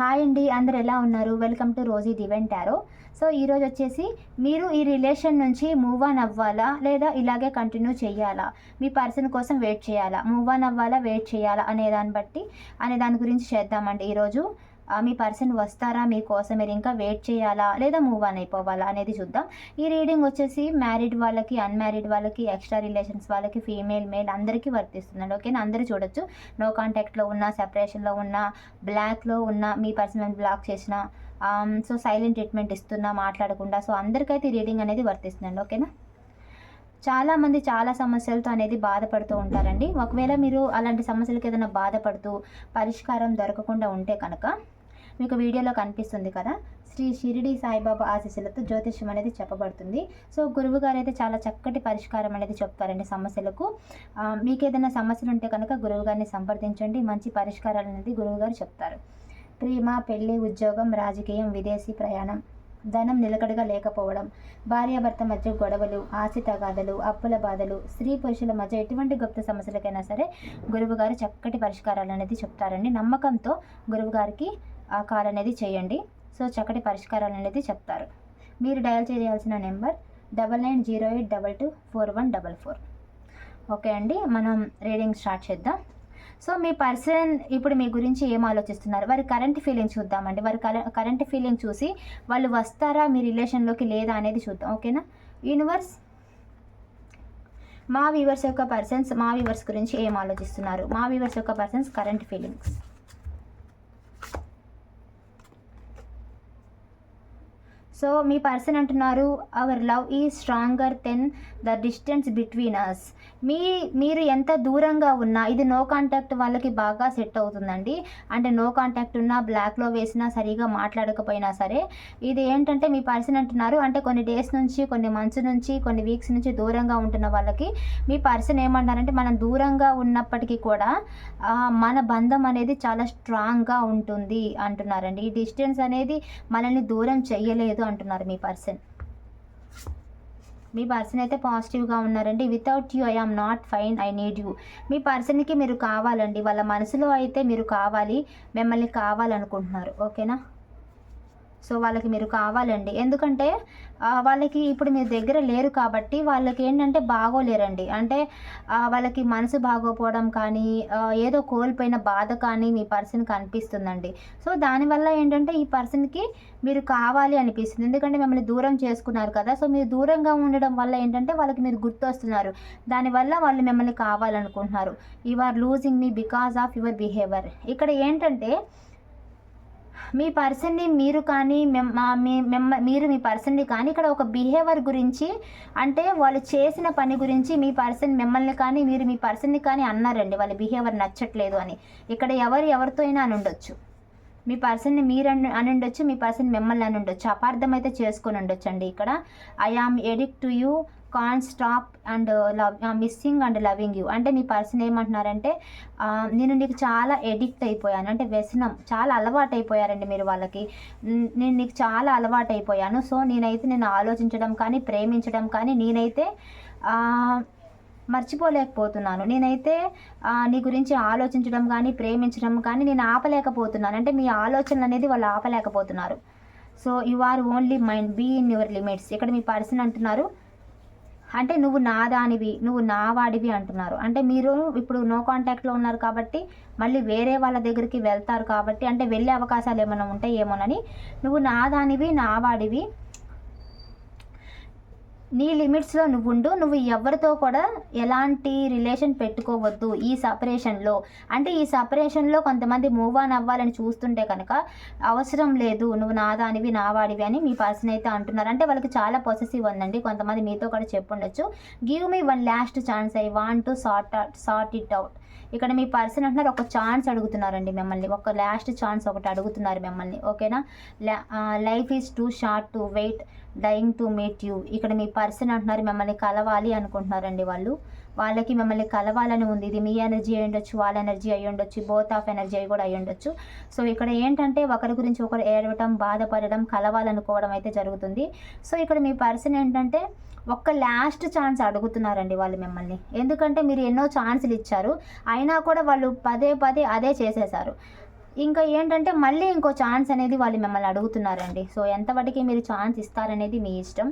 Hi అండి అందరు ఎలా ఉన్నారు? Welcome to Rosy divine tarot so ఈరోజు వచ్చేసి మీరు ఈ రిలేషన్ నుంచి మూవ్ ఆన్ అవ్వాలా? లేదా ఇలాగే కంటిన్యూ చేయాలా? మీ పర్సన్ కోసం వెయిట్ చేయాలా? మూవ్ ఆన్ అవ్వాలా? వెయిట్ చేయాలా? అనే దాన్ని బట్టి అనే దాని గురించి చేద్దామండి ఈరోజు. మీ పర్సన్ వస్తారా? మీకోసం మీరు ఇంకా వెయిట్ చేయాలా? లేదా మూవ్ ఆన్ అయిపోవాలా అనేది చూద్దాం. ఈ రీడింగ్ వచ్చేసి మ్యారీడ్ వాళ్ళకి అన్మ్యారీడ్ వాళ్ళకి ఎక్స్ట్రా రిలేషన్స్ వాళ్ళకి ఫీమేల్ మేల్ అందరికీ వర్తిస్తుందండి. ఓకేనా? అందరూ చూడొచ్చు. నో కాంటాక్ట్లో ఉన్న సెపరేషన్లో ఉన్న బ్లాక్లో ఉన్న మీ పర్సన్ బ్లాక్ చేసిన సో సైలెంట్ ట్రీట్మెంట్ ఇస్తున్నా మాట్లాడకుండా సో అందరికైతే ఈ రీడింగ్ అనేది వర్తిస్తుందండి. ఓకేనా? చాలామంది చాలా సమస్యలతో అనేది బాధపడుతూ ఉంటారండి. ఒకవేళ మీరు అలాంటి సమస్యలకి ఏదైనా బాధపడుతూ పరిష్కారం దొరకకుండా ఉంటే కనుక మీకు వీడియోలో కనిపిస్తుంది కదా? శ్రీ షిరిడి సాయిబాబా ఆశీస్సులతో జ్యోతిష్యం అనేది చెప్పబడుతుంది. సో గురువు గారు అయితే చాలా చక్కటి పరిష్కారం అనేది చెప్తారండి సమస్యలకు. మీకు ఏదైనా సమస్యలు ఉంటే కనుక గురువు గారిని సంప్రదించండి. మంచి పరిష్కారాలు అనేది గురువు గారు చెప్తారు. ప్రేమ పెళ్ళి ఉద్యోగం రాజకీయం విదేశీ ప్రయాణం ధనం నిలకడగా లేకపోవడం భార్యాభర్త మధ్య గొడవలు ఆశ తగాదలు అప్పుల బాధలు స్త్రీ పురుషుల మధ్య ఎటువంటి గుప్త సమస్యలకైనా సరే గురువుగారు చక్కటి పరిష్కారాలు అనేది చెప్తారండి. నమ్మకంతో గురువుగారికి కాల్ అనేది చేయండి. సో చక్కటి పరిష్కారాలు అనేది చెప్తారు. మీరు డయల్ చేయాల్సిన number double nine zero eight double two four one double four. Okay అండి మనం రీడింగ్ స్టార్ట్ చేద్దాం. సో మీ పర్సన్ ఇప్పుడు మీ గురించి ఏం ఆలోచిస్తున్నారు? వారి కరెంట్ ఫీలింగ్ చూద్దామండి. వారి కరెంట్ ఫీలింగ్ చూసి వాళ్ళు వస్తారా మీ రిలేషన్లోకి లేదా అనేది చూద్దాం. ఓకేనా? యూనివర్స్ మా వ్యూవర్స్ యొక్క పర్సన్స్ మా వ్యూవర్స్ గురించి ఏం ఆలోచిస్తున్నారు? మా వ్యూవర్స్ యొక్క పర్సన్స్ కరెంట్ ఫీలింగ్స్. సో మీ పర్సన్ అంటున్నారు our love is stronger than the distance between us మీ మీరు ఎంత దూరంగా ఉన్నా ఇది నో కాంటాక్ట్ వాళ్ళకి బాగా సెట్ అవుతుందండి. అంటే నో కాంటాక్ట్ ఉన్నా బ్లాక్లో వేసినా సరిగా మాట్లాడకపోయినా సరే ఇది ఏంటంటే మీ పర్సన్ అంటున్నారు అంటే కొన్ని డేస్ నుంచి కొన్ని మంత్స్ నుంచి కొన్ని వీక్స్ నుంచి దూరంగా ఉంటున్న వాళ్ళకి మీ పర్సన్ ఏమంటారంటే మనం దూరంగా ఉన్నప్పటికీ కూడా మన బంధం అనేది చాలా స్ట్రాంగ్గా ఉంటుంది అంటున్నారండి. ఈ డిస్టెన్స్ అనేది మనల్ని దూరం చెయ్యలేదు అంటున్నారు మీ పర్సన్. మీ పర్సన్ అయితే పాజిటివ్గా ఉన్నారండి. Without you I am not fine I need you మీ పర్సన్కి మీరు కావాలండి. వాళ్ళ మనసులో అయితే మీరు కావాలి. మిమ్మల్ని కావాలనుకుంటున్నారు. ఓకేనా? సో వాళ్ళకి మీరు కావాలండి. ఎందుకంటే వాళ్ళకి ఇప్పుడు మీ దగ్గర లేరు కాబట్టి వాళ్ళకి ఏంటంటే బాగోలేరండి. అంటే వాళ్ళకి మనసు బాగోపోవడం కానీ ఏదో కోల్పోయిన బాధ కానీ మీ పర్సన్కి అనిపిస్తుందండి. సో దానివల్ల ఏంటంటే ఈ పర్సన్కి మీరు కావాలి అనిపిస్తుంది. ఎందుకంటే మిమ్మల్ని దూరం చేసుకున్నారు కదా. సో మీరు దూరంగా ఉండడం వల్ల ఏంటంటే వాళ్ళకి మీరు గుర్తొస్తున్నారు. దానివల్ల వాళ్ళు మిమ్మల్ని కావాలనుకుంటున్నారు. You are losing me because of your behaviour. ఇక్కడ ఏంటంటే మీ పర్సన్ని మీరు కానీ మెమ్- మీ మెమ్మ మీరు మీ పర్సన్ని కానీ ఇక్కడ ఒక బిహేవియర్ గురించి అంటే వాళ్ళు చేసిన పని గురించి మీ పర్సన్ మిమ్మల్ని కానీ మీరు మీ పర్సన్ని కానీ అన్నారండి. వాళ్ళ బిహేవియర్ నచ్చట్లేదు అని. ఇక్కడ ఎవరు ఎవరితో అయినా అని ఉండొచ్చు. మీ పర్సన్ని మీరు అని అని ఉండొచ్చు మీ పర్సన్ మిమ్మల్ని అని ఉండొచ్చు. అపార్థం అయితే చేసుకొని ఉండొచ్చు అండి ఇక్కడ. I am addict to you can't stop and love missing and loving you అంటే మీ పర్సన్ ఏమంటున్నారంటే నేను నీకు చాలా ఎడిక్ట్ అయిపోయాను. అంటే వ్యసనం చాలా అలవాటు అయిపోయారండి మీరు వాళ్ళకి. నేను నీకు చాలా అలవాటు అయిపోయాను సో నేనైతే నేను ఆలోచించడం కానీ ప్రేమించడం కానీ నేనైతే మర్చిపోలేకపోతున్నాను. నేనైతే నీ గురించి ఆలోచించడం కానీ ప్రేమించడం కానీ నేను ఆపలేకపోతున్నాను. అంటే మీ ఆలోచనలు అనేది వాళ్ళు ఆపలేకపోతున్నారు. So you are only mind be in your limits ఇక్కడ మీ పర్సన్ అంటున్నారు అంటే నువ్వు నా దానివి నువ్వు నా వాడివి అంటున్నారు. అంటే మీరు ఇప్పుడు నో కాంటాక్ట్లో ఉన్నారు కాబట్టి మళ్ళీ వేరే వాళ్ళ దగ్గరికి వెళ్తారు కాబట్టి అంటే వెళ్ళే అవకాశాలు ఏమైనా ఉంటాయి ఏమోనని. నువ్వు నా దానివి నా వాడివి నీ లిమిట్స్లో నువ్వు ఉండు నువ్వు ఎవరితో కూడా ఎలాంటి రిలేషన్ పెట్టుకోవద్దు ఈ సపరేషన్లో అంటే ఈ సపరేషన్లో కొంతమంది మూవ్ ఆన్ అవ్వాలని చూస్తుంటే కనుక అవసరం లేదు నువ్వు నా దానివి నా వాడివి అని మీ పర్సన్ అయితే అంటున్నారు. అంటే వాళ్ళకి చాలా పొసెసివ్ ఉందండి కొంతమంది మీతో కూడా చెప్పుండొచ్చు. Give me one last chance I want to sort sort it out ఇక్కడ మీ పర్సన్ అంటున్నారు ఒక ఛాన్స్ అడుగుతున్నారండి మిమ్మల్ని ఒక లాస్ట్ ఛాన్స్ ఒకటి అడుగుతున్నారు మిమ్మల్ని ఓకేనా life is too short to wait dying to meet you ఇక్కడ మీ పర్సన్ అంటున్నారు మిమ్మల్ని కలవాలి అనుకుంటున్నారండి వాళ్ళు. వాళ్ళకి మిమ్మల్ని కలవాలని ఉంది. ఇది మీ ఎనర్జీ అయి ఉండొచ్చు వాళ్ళ ఎనర్జీ అయి ఉండొచ్చు బోత్ ఆఫ్ ఎనర్జీ అయి కూడా అయి ఉండొచ్చు. సో ఇక్కడ ఏంటంటే ఒకరి గురించి ఒకరు ఏడవటం బాధపడడం కలవాలనుకోవడం అయితే జరుగుతుంది. సో ఇక్కడ మీ పర్సన్ ఏంటంటే ఒక్క లాస్ట్ ఛాన్స్ అడుగుతున్నారండి వాళ్ళు మిమ్మల్ని. ఎందుకంటే మీరు ఎన్నో ఛాన్సులు ఇచ్చారు. అయినా కూడా వాళ్ళు పదే పదే అదే చేసేసారు. ఇంకా ఏంటంటే మళ్ళీ ఇంకో ఛాన్స్ అనేది వాళ్ళు మిమ్మల్ని అడుగుతున్నారండి. సో ఎంతవరకు మీరు ఛాన్స్ ఇస్తారనేది మీ ఇష్టం.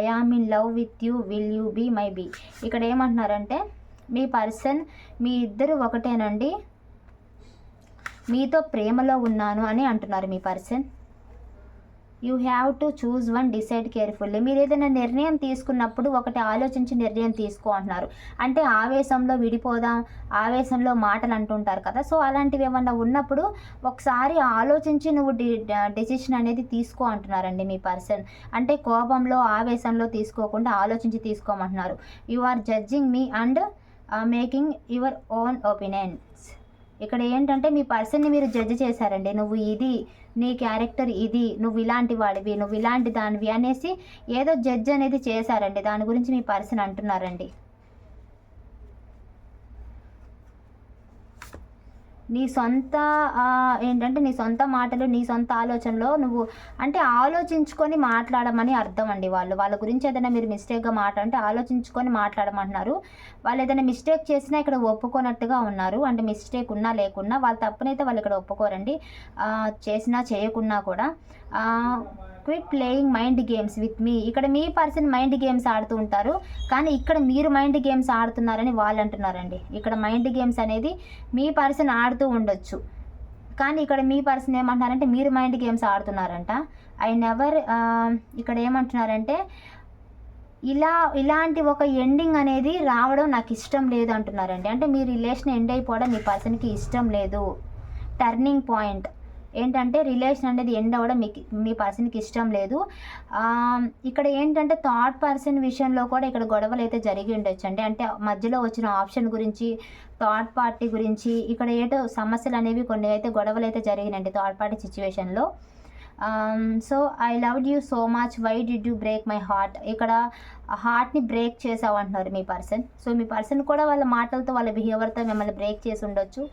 I am in love with you will you be my be ఇక్కడ ఏమంటున్నారంటే మీ పర్సన్ మీ ఇద్దరు ఒకటేనండి. మీతో ప్రేమలో ఉన్నాను అని అంటున్నారు మీ person you have to choose one decide carefully. మీరు ఏదైనా నిర్ణయం తీసుకున్నప్పుడు ఒకటి ఆలోచించి నిర్ణయం తీసుకో అంటున్నారు. అంటే ఆవేశంలో విడిపోదాం? ఆవేశంలో మాటలు అంటుంటారు కదా. సో అలాంటివి ఏమన్నా ఉన్నప్పుడు ఒకసారి ఆలోచించి నువ్వు డి డెసిషన్ అనేది తీసుకో అంటున్నారండి మీ పర్సన్. అంటే కోపంలో ఆవేశంలో తీసుకోకుండా ఆలోచించి తీసుకోమంటున్నారు. You are judging me and making your own opinions. ఇక్కడ ఏంటంటే మీ పర్సన్ని మీరు జడ్జ్ చేశారండి. నువ్వు ఇది నీ క్యారెక్టర్ ఇది నువ్వు ఇలాంటి వాడివి నువ్వు ఇలాంటి దానివి అనేసి ఏదో జడ్జ్ అనేది చేశారండి. దాని గురించి మీ పర్సన్ అంటున్నారండి. నీ సొంత ఏంటంటే నీ సొంత మాటలు నీ సొంత ఆలోచనలో నువ్వు అంటే ఆలోచించుకొని మాట్లాడమని అర్థం అండి వాళ్ళు. వాళ్ళ గురించి ఏదైనా మీరు మిస్టేక్గా మాట్లాడంటే ఆలోచించుకొని మాట్లాడమంటున్నారు. వాళ్ళు ఏదైనా మిస్టేక్ చేసినా ఇక్కడ ఒప్పుకోనట్టుగా ఉన్నారు. అంటే మిస్టేక్ ఉన్నా లేకున్నా వాళ్ళ తప్పునైతే వాళ్ళు ఇక్కడ ఒప్పుకోరండి. చేసినా చేయకున్నా కూడా. Quit playing mind games with me ఇక్కడ మీ పర్సన్ మైండ్ గేమ్స్ ఆడుతూ ఉంటారు కానీ ఇక్కడ మీరు మైండ్ గేమ్స్ ఆడుతున్నారని వాళ్ళు అంటున్నారండి. ఇక్కడ మైండ్ గేమ్స్ అనేది మీ పర్సన్ ఆడుతూ ఉండొచ్చు. కానీ ఇక్కడ మీ పర్సన్ ఏమంటున్నారంటే మీరు మైండ్ గేమ్స్ ఆడుతున్నారంట. ఐ నెవర్ ఇక్కడ ఏమంటున్నారంటే ఇలా ఇలాంటి ఒక ఎండింగ్ అనేది రావడం నాకు ఇష్టం లేదు అంటున్నారండి. అంటే మీ రిలేషన్ ఎండ్ అయిపోవడం మీ పర్సన్కి ఇష్టం లేదు. టర్నింగ్ పాయింట్ ఏంటంటే రిలేషన్ అనేది ఎండ్ అవ్వడం మీకు మీ పర్సన్కి ఇష్టం లేదు. ఇక్కడ ఏంటంటే థర్డ్ పర్సన్ విషయంలో కూడా ఇక్కడ గొడవలు అయితే జరిగి ఉండొచ్చు అండి అంటే మధ్యలో వచ్చిన ఆప్షన్ గురించి థర్డ్ పార్టీ గురించి ఇక్కడ ఏటో సమస్యలు అనేవి కొన్ని అయితే గొడవలు అయితే జరిగినాయండి థర్డ్ పార్టీ సిచ్యువేషన్లో so I loved you so much why did you break my heart ఇక్కడ హార్ట్ని బ్రేక్ చేసావు అంటున్నారు మీ పర్సన్ సో మీ పర్సన్ కూడా వాళ్ళ మాటలతో వాళ్ళ బిహేవియర్తో మిమ్మల్ని బ్రేక్ చేసి ఉండొచ్చు.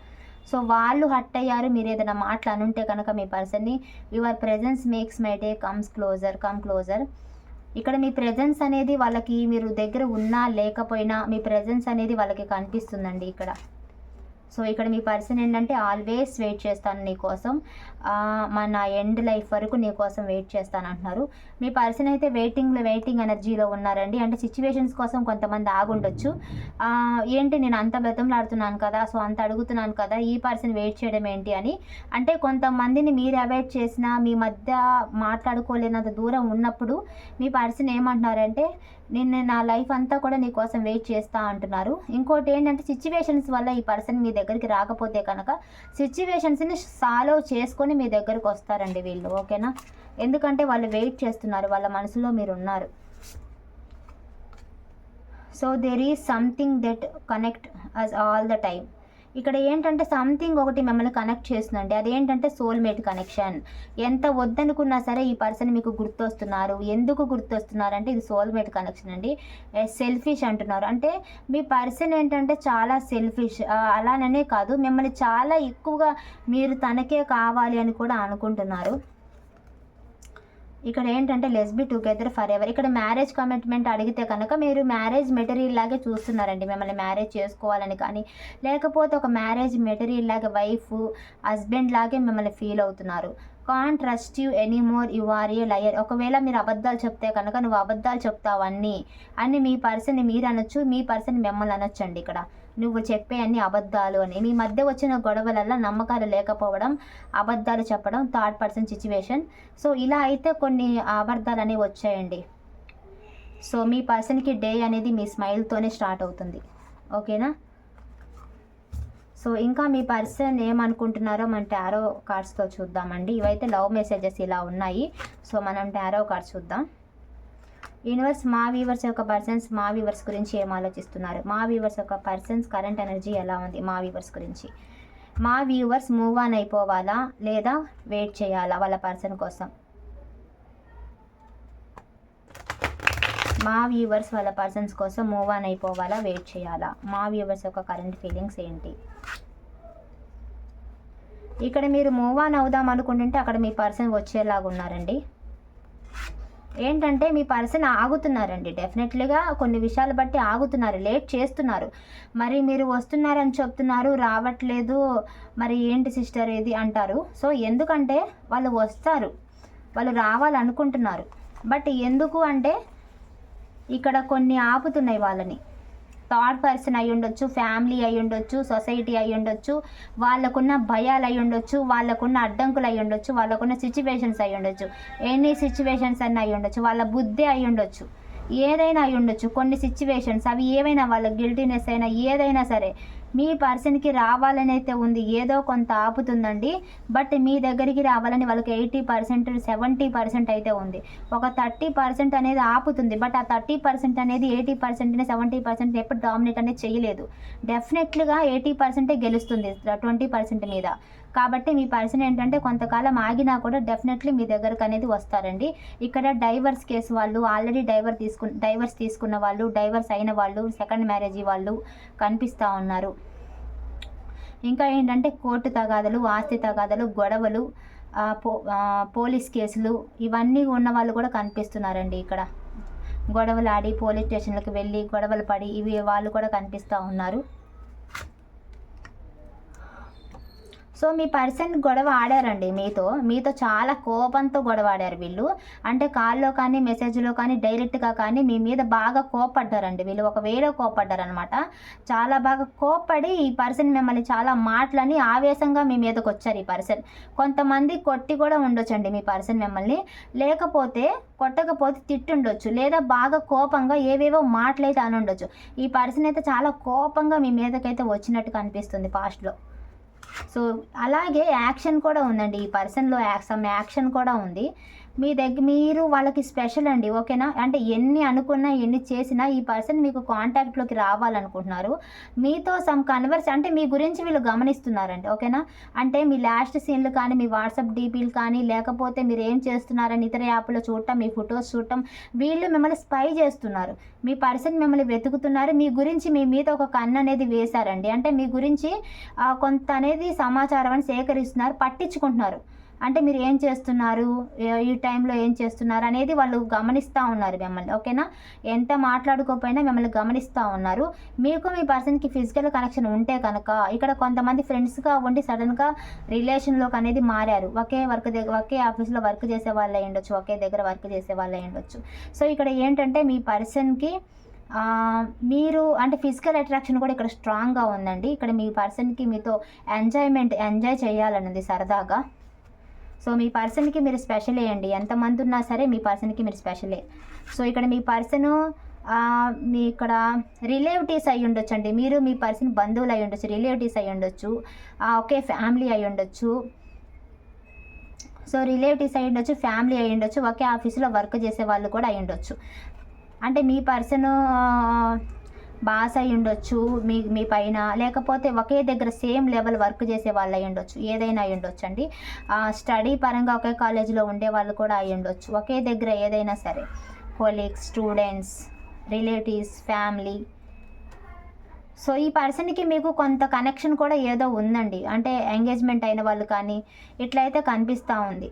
సో వాళ్ళు హట్ అయ్యారు. మీరు ఏదైనా మాటలు అనుంటే కనుక మీ పర్సన్ని your presence makes my day comes closer come closer. ఇక్కడ మీ ప్రెజెన్స్ అనేది వాళ్ళకి మీరు దగ్గర ఉన్నా లేకపోయినా మీ ప్రెజెన్స్ అనేది వాళ్ళకి కనిపిస్తుందండి ఇక్కడ. సో ఇక్కడ మీ పర్సన్ ఏంటంటే ఆల్వేస్ వెయిట్ చేస్తాను నీకోసం మా నా మన ఎండ్ లైఫ్ వరకు నీ కోసం వెయిట్ చేస్తాను అంటున్నారు మీ పర్సన్ అయితే వెయిటింగ్లో వెయిటింగ్ ఎనర్జీలో ఉన్నారండి. అంటే సిచ్యువేషన్స్ కోసం కొంతమంది ఆగుండొచ్చు. ఏంటి నేను అంత బ్రతంలాడుతున్నాను కదా సో అంత అడుగుతున్నాను కదా ఈ పర్సన్ వెయిట్ చేయడం ఏంటి అని. అంటే కొంతమందిని మీరు అవాయిడ్ చేసినా మీ మధ్య మాట్లాడుకోలేనంత దూరం ఉన్నప్పుడు మీ పర్సన్ ఏమంటున్నారంటే నేను నా లైఫ్ అంతా కూడా నీ కోసం వెయిట్ చేస్తా అంటున్నారు. ఇంకోటి ఏంటంటే సిచ్యువేషన్స్ వల్ల ఈ పర్సన్ మీ దగ్గరికి రాకపోతే కనుక సిచ్యువేషన్స్ని సాల్వ్ చేసుకొని మీ దగ్గరకు వస్తారండి వీళ్ళు ఓకేనా? ఎందుకంటే వాళ్ళు వెయిట్ చేస్తున్నారు వాళ్ళ మనసులో మీరు ఉన్నారు. So there is something that connect us all the time ఇక్కడ ఏంటంటే సంథింగ్ ఒకటి మిమ్మల్ని కనెక్ట్ చేస్తుందండి. అదేంటంటే సోల్మేట్ కనెక్షన్ ఎంత వద్దనుకున్నా సరే ఈ పర్సన్ మీకు గుర్తొస్తున్నారు. ఎందుకు గుర్తొస్తున్నారు అంటే ఇది సోల్మేట్ కనెక్షన్ అండి. సెల్ఫిష్ అంటున్నారు. అంటే మీ పర్సన్ ఏంటంటే చాలా సెల్ఫిష్ అలాననే కాదు. మిమ్మల్ని చాలా ఎక్కువగా మీరు తనకే కావాలి అని కూడా అనుకుంటున్నారు. ఇక్కడ ఏంటంటే లెస్బీ టుగెదర్ ఫర్ ఎవర్ ఇక్కడ మ్యారేజ్ కమిట్మెంట్ అడిగితే కనుక మీరు మ్యారేజ్ మెటీరియల్ లాగే చూస్తున్నారండి. మిమ్మల్ని మ్యారేజ్ చేసుకోవాలని కానీ లేకపోతే ఒక మ్యారేజ్ మెటీరియల్ లాగా వైఫ్ హస్బెండ్ లాగే మిమ్మల్ని ఫీల్ అవుతున్నారు. Can't trust you any more you are a liar ఒకవేళ మీరు అబద్ధాలు చెప్తే కనుక నువ్వు అబద్ధాలు చెప్తావు అన్నీ అని మీ పర్సన్ని మీరు అనొచ్చు మీ పర్సన్ మిమ్మల్ని అనొచ్చండి ఇక్కడ. నువ్వు చెప్పే అన్ని అబద్ధాలు అని. మీ మధ్య వచ్చిన గొడవలల్లో నమ్మకాలు లేకపోవడం అబద్ధాలు చెప్పడం థర్డ్ పర్సన్ సిచ్యువేషన్ సో ఇలా అయితే కొన్ని అబద్ధాలు అనేవి వచ్చాయండి. సో మీ పర్సన్కి డే అనేది మీ స్మైల్తోనే స్టార్ట్ అవుతుంది. ఓకేనా? సో ఇంకా మీ పర్సన్ ఏమనుకుంటున్నారో మన టారో కార్డ్స్తో చూద్దామండి. ఇవైతే లవ్ మెసేజెస్ ఇలా ఉన్నాయి. సో మనం టారో కార్డ్స్ చూద్దాం. యూనివర్స్ మా వీవర్స్ యొక్క పర్సన్స్ మా వీవర్స్ గురించి ఏం ఆలోచిస్తున్నారు? మా వీవర్స్ యొక్క పర్సన్స్ కరెంట్ ఎనర్జీ ఎలా ఉంది మా వీవర్స్ గురించి? మా వ్యూవర్స్ మూవ్ ఆన్ అయిపోవాలా లేదా వెయిట్ చేయాలా వాళ్ళ పర్సన్ కోసం? మా వ్యూవర్స్ వాళ్ళ పర్సన్స్ కోసం మూవ్ ఆన్ అయిపోవాలా వెయిట్ చేయాలా? మా వ్యూవర్స్ యొక్క కరెంట్ ఫీలింగ్స్ ఏంటి? ఇక్కడ మీరు మూవ్ ఆన్ అవుదాం అనుకుంటుంటే అక్కడ మీ పర్సన్ వచ్చేలాగా ఉన్నారండి. ఏంటంటే మీ పర్సన్ ఆగుతున్నారండి. డెఫినెట్లీగా కొన్ని విషయాలు బట్టి ఆగుతున్నారు. లేట్ చేస్తున్నారు. మరి మీరు వస్తున్నారని చెప్తున్నారు. రావట్లేదు. మరి ఏంటి సిస్టర్ ఇది అంటారు. సో ఎందుకంటే వాళ్ళు వస్తారు. వాళ్ళు రావాలనుకుంటున్నారు. బట్ ఎందుకు అంటే ఇక్కడ కొన్ని ఆపుతున్నాయి వాళ్ళని. థర్డ్ పర్సన్ అయి ఉండొచ్చు ఫ్యామిలీ అయి ఉండొచ్చు సొసైటీ అయి ఉండొచ్చు వాళ్ళకున్న భయాలు అయి ఉండొచ్చు వాళ్ళకున్న అడ్డంకులు అయి ఉండొచ్చు వాళ్ళకున్న సిచ్యువేషన్స్ అయి ఉండొచ్చు. ఎనీ సిచ్యువేషన్స్ అన్న అయి ఉండొచ్చు వాళ్ళ బుద్ధి అయి ఉండొచ్చు. ఏదైనా అయి ఉండొచ్చు. కొన్ని సిచ్యువేషన్స్ అవి ఏవైనా వాళ్ళ గిల్టీనెస్ అయినా ఏదైనా సరే మీ పర్సన్కి రావాలని అయితే ఉంది ఏదో కొంత ఆపుతుందండి. బట్ మీ దగ్గరికి రావాలని వాళ్ళకి ఎయిటీ పర్సెంట్ సెవెంటీ పర్సెంట్ అయితే ఉంది. ఒక థర్టీ పర్సెంట్ అనేది ఆపుతుంది బట్ ఆ థర్టీ పర్సెంట్ అనేది ఎయిటీ పర్సెంట్ సెవెంటీ పర్సెంట్ ఎప్పుడు డామినేట్ అనేది చేయలేదు. డెఫినెట్లీగా ఎయిటీ పర్సెంటే గెలుస్తుంది ట్వంటీ పర్సెంట్ మీద. కాబట్టి మీ పర్సన్ ఏంటంటే కొంతకాలం ఆగినా కూడా డెఫినెట్లీ మీ దగ్గరకు అనేది వస్తారండి. ఇక్కడ డైవర్స్ కేసు వాళ్ళు ఆల్రెడీ డైవర్ తీసుకు డైవర్స్ తీసుకున్న వాళ్ళు డైవర్స్ అయిన వాళ్ళు సెకండ్ మ్యారేజ్ వాళ్ళు కనిపిస్తూ ఉన్నారు. ఇంకా ఏంటంటే కోర్టు తగాదలు ఆస్తి తగాదలు గొడవలు పో పోలీస్ కేసులు ఇవన్నీ ఉన్న వాళ్ళు కూడా కనిపిస్తున్నారండి ఇక్కడ. గొడవలు ఆడి పోలీస్ స్టేషన్లకు వెళ్ళి గొడవలు పడి ఇవి వాళ్ళు కూడా కనిపిస్తూ ఉన్నారు. సో మీ పర్సన్ గొడవ ఆడారండి మీతో. మీతో చాలా కోపంతో గొడవ ఆడారు వీళ్ళు. అంటే కాల్లో కానీ మెసేజ్లో కానీ డైరెక్ట్గా కానీ మీ మీద బాగా కోపడ్డారండి వీళ్ళు. ఒకవేళ కోపడ్డారనమాట చాలా బాగా కోపడి ఈ పర్సన్ మిమ్మల్ని చాలా మాటలని ఆవేశంగా మీ మీదకి వచ్చారు ఈ పర్సన్. కొంతమంది కొట్టి కూడా ఉండొచ్చండి మీ పర్సన్ మిమ్మల్ని. లేకపోతే కొట్టకపోతే తిట్టుండొచ్చు లేదా బాగా కోపంగా ఏవేవో మాటలైతే అని ఉండొచ్చు ఈ పర్సన్ అయితే చాలా కోపంగా మీ మీదకైతే వచ్చినట్టు కనిపిస్తుంది పాస్ట్లో సో అలాగే యాక్షన్ కూడా ఉందండి. ఈ పర్సన్లో సమ్ యాక్షన్ కూడా ఉంది. మీ దగ్గర మీరు వాళ్ళకి స్పెషల్ అండి ఓకేనా? అంటే ఎన్ని అనుకున్నా ఎన్ని చేసినా ఈ పర్సన్ మీకు కాంటాక్ట్లోకి రావాలనుకుంటున్నారు. మీతో సమ్ కన్వర్స్ అంటే మీ గురించి వీళ్ళు గమనిస్తున్నారండి ఓకేనా? అంటే మీ లాస్ట్ సీన్లు కానీ మీ వాట్సాప్ డీపీలు కానీ లేకపోతే మీరు ఏం చేస్తున్నారని ఇతర యాప్లో చూడటం మీ ఫొటోస్ చూడటం వీళ్ళు మిమ్మల్ని స్పై చేస్తున్నారు. మీ పర్సన్ మిమ్మల్ని వెతుకుతున్నారు. మీ గురించి మీ మీద ఒక కన్ను అనేది వేశారండి. అంటే మీ గురించి ఆ, కొంత అనేది సమాచారం అని సేకరిస్తున్నారు పట్టించుకుంటున్నారు. అంటే మీరు ఏం చేస్తున్నారు? ఈ టైంలో ఏం చేస్తున్నారు? అనేది వాళ్ళు గమనిస్తూ ఉన్నారు మిమ్మల్ని ఓకేనా? ఎంత మాట్లాడుకోకపోయినా మిమ్మల్ని గమనిస్తూ ఉన్నారు. మీకు మీ పర్సన్కి ఫిజికల్ కనెక్షన్ ఉంటే కనుక ఇక్కడ కొంతమంది ఫ్రెండ్స్గా ఉండి సడన్గా రిలేషన్లోకి అనేది మారారు. ఒకే వర్క్ దగ్గర ఒకే ఆఫీస్లో వర్క్ చేసే వాళ్ళు అయి ఉండొచ్చు ఒకే దగ్గర వర్క్ చేసే వాళ్ళు అయి ఉండొచ్చు. సో ఇక్కడ ఏంటంటే మీ పర్సన్కి మీరు అంటే ఫిజికల్ అట్రాక్షన్ కూడా ఇక్కడ స్ట్రాంగ్గా ఉందండి. ఇక్కడ మీ పర్సన్కి మీతో ఎంజాయ్మెంట్ ఎంజాయ్ చేయాలన్నది సరదాగా. సో మీ పర్సన్కి మీరు స్పెషల్ వేయండి. ఎంతమంది ఉన్నా సరే మీ పర్సన్కి మీరు స్పెషలే సో ఇక్కడ మీ పర్సను మీ ఇక్కడ రిలేటివ్స్ అయి ఉండొచ్చు అండి మీరు మీ పర్సన్ బంధువులు అయి ఉండొచ్చు రిలేటివ్స్ అయి ఉండొచ్చు ఒకే ఫ్యామిలీ అయి ఉండొచ్చు. సో రిలేటివ్స్ అయి ఉండొచ్చు ఫ్యామిలీ అయి ఉండొచ్చు ఒకే ఆఫీస్లో వర్క్ చేసే వాళ్ళు కూడా అయి ఉండొచ్చు. అంటే మీ పర్సన్ బాస్ అయి ఉండొచ్చు మీ మీ పైన లేకపోతే ఒకే దగ్గర సేమ్ లెవెల్ వర్క్ చేసే వాళ్ళు అయి ఉండొచ్చు ఏదైనా అయి ఉండొచ్చు అండి. స్టడీ పరంగా ఒకే కాలేజీలో ఉండే వాళ్ళు కూడా అయి ఉండొచ్చు ఒకే దగ్గర ఏదైనా సరే. Colleagues students relatives family. So ఈ పర్సన్కి మీకు కొంత కనెక్షన్ కూడా ఏదో ఉందండి అంటే ఎంగేజ్మెంట్ అయిన వాళ్ళు కానీ ఇట్లయితే కనిపిస్తూ ఉంది.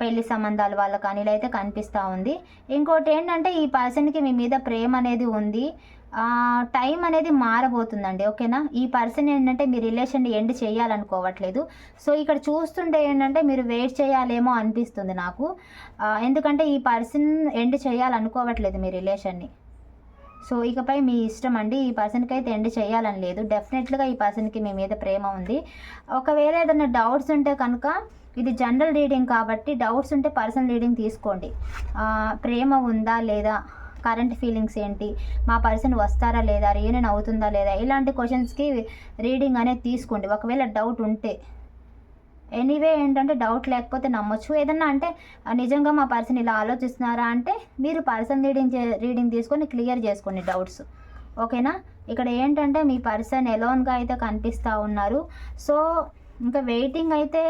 పెళ్ళి సంబంధాలు వాళ్ళ కానీ ఇలా అయితే కనిపిస్తూ ఉంది. ఇంకోటి ఏంటంటే ఈ పర్సన్కి మీ మీద ప్రేమ అనేది ఉంది. టైం అనేది మారబోతుందండి ఓకేనా? ఈ పర్సన్ ఏంటంటే మీ రిలేషన్ ఎండ్ చేయాలనుకోవట్లేదు. సో ఇక్కడ చూస్తుంటే ఏంటంటే మీరు వెయిట్ చేయాలేమో అనిపిస్తుంది నాకు. ఎందుకంటే ఈ పర్సన్ ఎండ్ చేయాలనుకోవట్లేదు మీ రిలేషన్ని సో ఇకపై మీ ఇష్టం అండి. ఈ పర్సన్కి అయితే ఎండ్ చేయాలని లేదు. డెఫినెట్గా ఈ పర్సన్కి మీ మీద ప్రేమ ఉంది. ఒకవేళ ఏదైనా డౌట్స్ ఉంటే కనుక ఇది జనరల్ రీడింగ్ కాబట్టి డౌట్స్ ఉంటే పర్సనల్ రీడింగ్ తీసుకోండి. ప్రేమ ఉందా లేదా? కరెంట్ ఫీలింగ్స్ ఏంటి? మా పర్సన్ వస్తారా లేదా? రీయూనియన్ అవుతుందా లేదా? ఇలాంటి క్వశ్చన్స్కి రీడింగ్ అనేది తీసుకోండి. ఒకవేళ డౌట్ ఉంటే ఎనీవే ఏంటంటే డౌట్ లేకపోతే నమ్మొచ్చు. ఏదన్నా అంటే నిజంగా మా పర్సన్ ఇలా ఆలోచిస్తున్నారా? అంటే మీరు పర్సన్ రీడింగ్ చే రీడింగ్ తీసుకొని క్లియర్ చేసుకోండి డౌట్స్ ఓకేనా? ఇక్కడ ఏంటంటే మీ పర్సన్ ఎలోన్గా అయితే కనిపిస్తూ ఉన్నారు. సో ఇంకా వెయిటింగ్ అయితే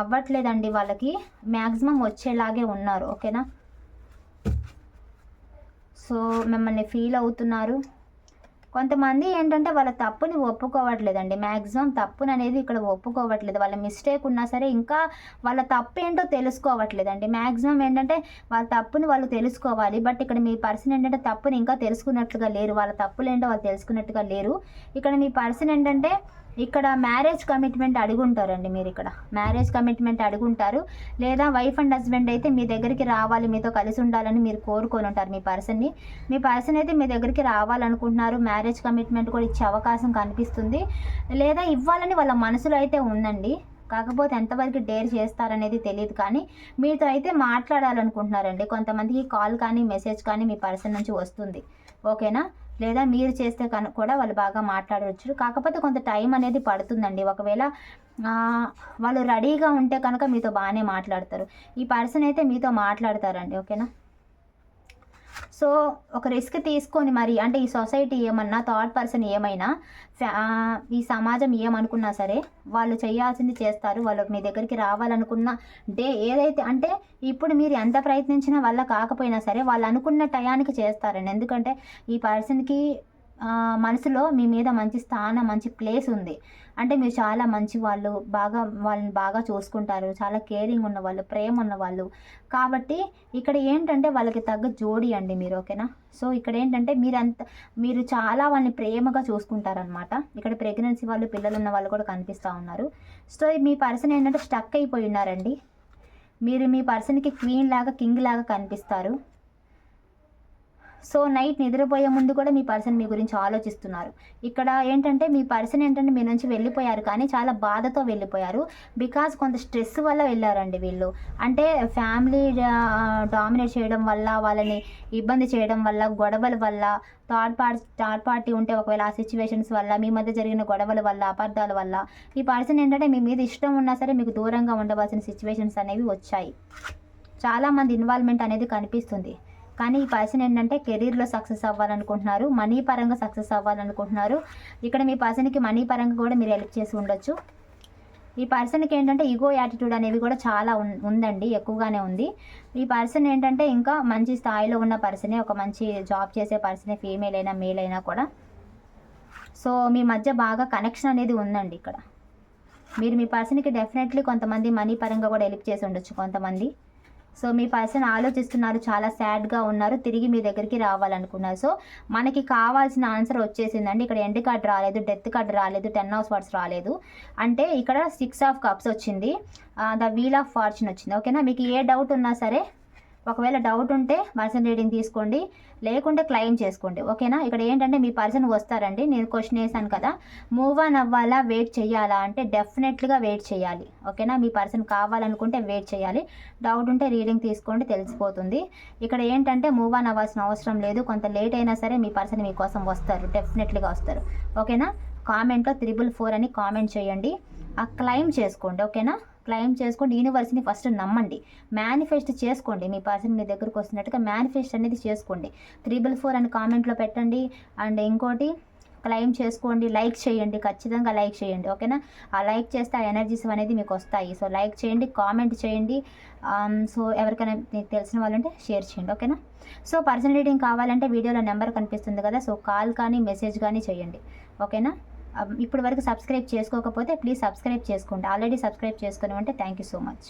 అవ్వట్లేదండి వాళ్ళకి. మ్యాక్సిమం వచ్చేలాగే ఉన్నారు. ఓకేనా? సో మిమ్మల్ని ఫీల్ అవుతున్నారు. కొంతమంది ఏంటంటే వాళ్ళ తప్పుని ఒప్పుకోవట్లేదండి. మ్యాక్సిమం తప్పుని అనేది ఇక్కడ ఒప్పుకోవట్లేదు. వాళ్ళ మిస్టేక్ ఉన్నా సరే ఇంకా వాళ్ళ తప్పు ఏంటో తెలుసుకోవట్లేదండి. మ్యాక్సిమం ఏంటంటే వాళ్ళ తప్పుని వాళ్ళు తెలుసుకోవాలి. బట్ ఇక్కడ మీ పర్సన్ ఏంటంటే తప్పుని ఇంకా తెలుసుకున్నట్లుగా లేరు. వాళ్ళ తప్పులు ఏంటో వాళ్ళు తెలుసుకున్నట్టుగా లేరు. ఇక్కడ మీ పర్సన్ ఏంటంటే ఇక్కడ మ్యారేజ్ కమిట్మెంట్ అడుగుంటారండి మీరు ఇక్కడ మ్యారేజ్ కమిట్మెంట్ అడుగుంటారు. లేదా వైఫ్ అండ్ హస్బెండ్ అయితే మీ దగ్గరికి రావాలి మీతో కలిసి ఉండాలని మీరు కోరుకొని ఉంటారు మీ పర్సన్ని మీ పర్సన్ అయితే మీ దగ్గరికి రావాలనుకుంటున్నారు. మ్యారేజ్ కమిట్మెంట్ కూడా ఇచ్చే అవకాశం కనిపిస్తుంది. లేదా ఇవ్వాలని వాళ్ళ మనసులో అయితే ఉందండి. కాకపోతే ఎంతవరకు డేర్ చేస్తారనేది తెలియదు కానీ మీతో అయితే మాట్లాడాలనుకుంటున్నారండి. కొంతమందికి కాల్ కానీ మెసేజ్ కానీ మీ పర్సన్ నుంచి వస్తుంది. ఓకేనా లేదా మీరు చేస్తే కనుక కూడా వాళ్ళు బాగా మాట్లాడవచ్చు కాకపోతే కొంత టైం అనేది పడుతుందండి. ఒకవేళ వాళ్ళు రెడీగా ఉంటే కనుక మీతో బాగానే మాట్లాడతారు. ఈ పర్సన్ అయితే మీతో మాట్లాడతారండి. ఓకేనా? సో ఒక రిస్క్ తీసుకొని మరి అంటే ఈ సొసైటీ ఏమన్నా థర్డ్ పర్సన్ ఏమైనా ఈ సమాజం ఏమనుకున్నా సరే వాళ్ళు చేయాల్సింది చేస్తారు. వాళ్ళు మీ దగ్గరికి రావాలనుకున్న డే ఏదైతే అంటే ఇప్పుడు మీరు ఎంత ప్రయత్నించినా వల్ల కాకపోయినా సరే వాళ్ళు అనుకున్న టయానికి చేస్తారండి. ఎందుకంటే ఈ పర్సన్కి మనసులో మీ మీద మంచి స్థానం మంచి ప్లేస్ ఉంది. అంటే మీరు చాలా మంచి వాళ్ళు బాగా వాళ్ళని బాగా చూసుకుంటారు. చాలా కేరింగ్ ఉన్న వాళ్ళు ప్రేమ ఉన్న వాళ్ళు కాబట్టి ఇక్కడ ఏంటంటే వాళ్ళకి తగ్గ జోడి అండి మీరు ఓకేనా? సో ఇక్కడ ఏంటంటే మీరంత మీరు చాలా వాళ్ళని ప్రేమగా చూసుకుంటారనమాట ఇక్కడ ప్రెగ్నెన్సీ వాళ్ళు పిల్లలు ఉన్న వాళ్ళు కూడా కనిపిస్తూ ఉన్నారు. సో మీ పర్సన్ ఏంటంటే స్టక్ అయిపోయి ఉన్నారండి. మీరు మీ పర్సన్కి క్వీన్ లాగా కింగ్ లాగా కనిపిస్తారు. సో నైట్ నిద్రపోయే ముందు కూడా మీ పర్సన్ మీ గురించి ఆలోచిస్తున్నారు. ఇక్కడ ఏంటంటే మీ పర్సన్ ఏంటంటే మీ నుంచి వెళ్ళిపోయారు కానీ చాలా బాధతో వెళ్ళిపోయారు. బికాజ్ కొంత స్ట్రెస్ వల్ల వెళ్ళారండి వీళ్ళు. అంటే ఫ్యామిలీ డామినేట్ చేయడం వల్ల వాళ్ళని ఇబ్బంది చేయడం వల్ల గొడవల వల్ల థర్డ్ పార్టీ థర్డ్ పార్టీ ఉంటే ఒకవేళ ఆ సిచ్యువేషన్స్ వల్ల మీ మధ్య జరిగిన గొడవల వల్ల అపార్థాల వల్ల ఈ పర్సన్ ఏంటంటే మీ మీద ఇష్టం ఉన్నా సరే మీకు దూరంగా ఉండవలసిన సిచ్యువేషన్స్ అనేవి వచ్చాయి. చాలామంది ఇన్వాల్వ్మెంట్ అనేది కనిపిస్తుంది. కానీ ఈ పర్సన్ ఏంటంటే కెరీర్లో సక్సెస్ అవ్వాలనుకుంటున్నారు మనీ పరంగా సక్సెస్ అవ్వాలనుకుంటున్నారు. ఇక్కడ మీ పర్సన్కి మనీ పరంగా కూడా మీరు హెల్ప్ చేసి ఉండొచ్చు. ఈ పర్సన్కి ఏంటంటే ఈగో యాటిట్యూడ్ అనేవి కూడా చాలా ఉందండి ఎక్కువగానే ఉంది. ఈ పర్సన్ ఏంటంటే ఇంకా మంచి స్థాయిలో ఉన్న పర్సనే ఒక మంచి జాబ్ చేసే పర్సనే ఫీమేల్ అయినా మేల్ అయినా కూడా. సో మీ మధ్య బాగా కనెక్షన్ అనేది ఉందండి ఇక్కడ. మీరు మీ పర్సన్కి డెఫినెట్లీ కొంతమంది మనీ పరంగా కూడా హెల్ప్ చేసి ఉండొచ్చు కొంతమంది. సో మీ పర్సన్ ఆలోచిస్తున్నారు చాలా సాడ్గా ఉన్నారు తిరిగి మీ దగ్గరికి రావాలనుకున్నారు. సో మనకి కావాల్సిన ఆన్సర్ వచ్చేసిందండి. ఇక్కడ ఎండ్ కార్డ్ రాలేదు డెత్ కార్డ్ రాలేదు టెన్ హౌస్ వర్డ్స్ రాలేదు. అంటే ఇక్కడ సిక్స్ ఆఫ్ కప్స్ వచ్చింది. ద వీల్ ఆఫ్ ఫార్చ్యూన్ వచ్చింది. ఓకేనా? మీకు ఏ డౌట్ ఉన్నా సరే ఒకవేళ డౌట్ ఉంటే పర్సన్ రీడింగ్ తీసుకోండి. లేకుంటే క్లెయిమ్ చేసుకోండి. ఓకేనా? ఇక్కడ ఏంటంటే మీ పర్సన్ వస్తారండి. నేను క్వశ్చన్ వేసాను కదా. మూవ్ ఆన్ అవ్వాలా? వెయిట్ చేయాలా? అంటే డెఫినెట్లీగా వెయిట్ చేయాలి. ఓకేనా? మీ పర్సన్ కావాలనుకుంటే వెయిట్ చేయాలి. డౌట్ ఉంటే రీడింగ్ తీసుకోండి. తెలిసిపోతుంది. ఇక్కడ ఏంటంటే మూవ్ ఆన్ అవ్వాల్సిన అవసరం లేదు. కొంత లేట్ అయినా సరే మీ పర్సన్ మీకోసం వస్తారు. డెఫినెట్లీగా వస్తారు. ఓకేనా? కామెంట్లో త్రిబుల్ ఫోర్ అని కామెంట్ చేయండి. ఆ క్లైమ్ చేసుకోండి. ఓకేనా? క్లైమ్ చేసుకోండి యూనివర్స్ని ఫస్ట్ నమ్మండి. మేనిఫెస్ట్ చేసుకోండి మీ పర్సన్ మీ దగ్గరకు వస్తున్నట్టుగా మేనిఫెస్ట్ అనేది చేసుకోండి. త్రిబుల్ ఫోర్ అని కామెంట్లో పెట్టండి అండ్ ఇంకోటి క్లైమ్ చేసుకోండి లైక్ చేయండి ఖచ్చితంగా లైక్ చేయండి ఓకేనా? ఆ లైక్ చేస్తే ఆ ఎనర్జీస్ అనేది మీకు వస్తాయి. సో లైక్ చేయండి కామెంట్ చేయండి సో ఎవరికైనా మీకు తెలిసిన వాళ్ళంటే షేర్ చేయండి ఓకేనా? సో పర్సనల్ రీడింగ్ కావాలంటే వీడియోలో నెంబర్ కనిపిస్తుంది కదా సో కాల్ కానీ మెసేజ్ కానీ చేయండి ఓకేనా? ఇప్పటి వరకు సబ్స్క్రైబ్ చేసుకోకపోతే ప్లీజ్ సబ్స్క్రైబ్ చేసుకోండి. ఆల్రెడీ సబ్స్క్రైబ్ చేసుకుని ఉంటే థ్యాంక్ యూ సో మచ్